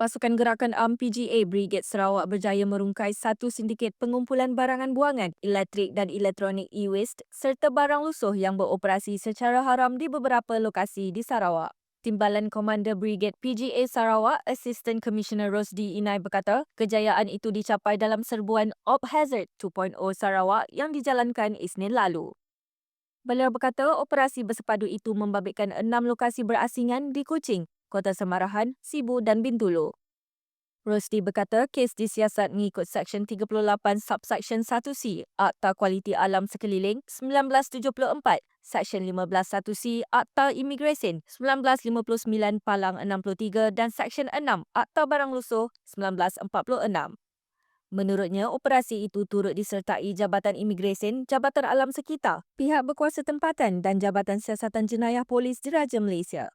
Pasukan Gerakan Am PGA Brigade Sarawak berjaya merungkai satu sindiket pengumpulan barangan buangan, elektrik dan elektronik e-waste serta barang lusuh yang beroperasi secara haram di beberapa lokasi di Sarawak. Timbalan Komander Brigade PGA Sarawak, Assistant Commissioner Rosdi Inai berkata, kejayaan itu dicapai dalam serbuan Op Hazard 2.0 Sarawak yang dijalankan Isnin lalu. Beliau berkata operasi bersepadu itu membabitkan enam lokasi berasingan di Kuching, Kota Semarahan, Sibu dan Bintulu. Rosdi berkata kes disiasat mengikut Seksyen 38 Subseksyen 1C Akta Kualiti Alam Sekeliling 1974, Seksyen 151C Akta Imigresen 1959 Palang 63 dan Seksyen 6 Akta Barang Lusuh 1946. Menurutnya, operasi itu turut disertai Jabatan Imigresen, Jabatan Alam Sekitar, pihak berkuasa tempatan dan Jabatan Siasatan Jenayah Polis Diraja Malaysia.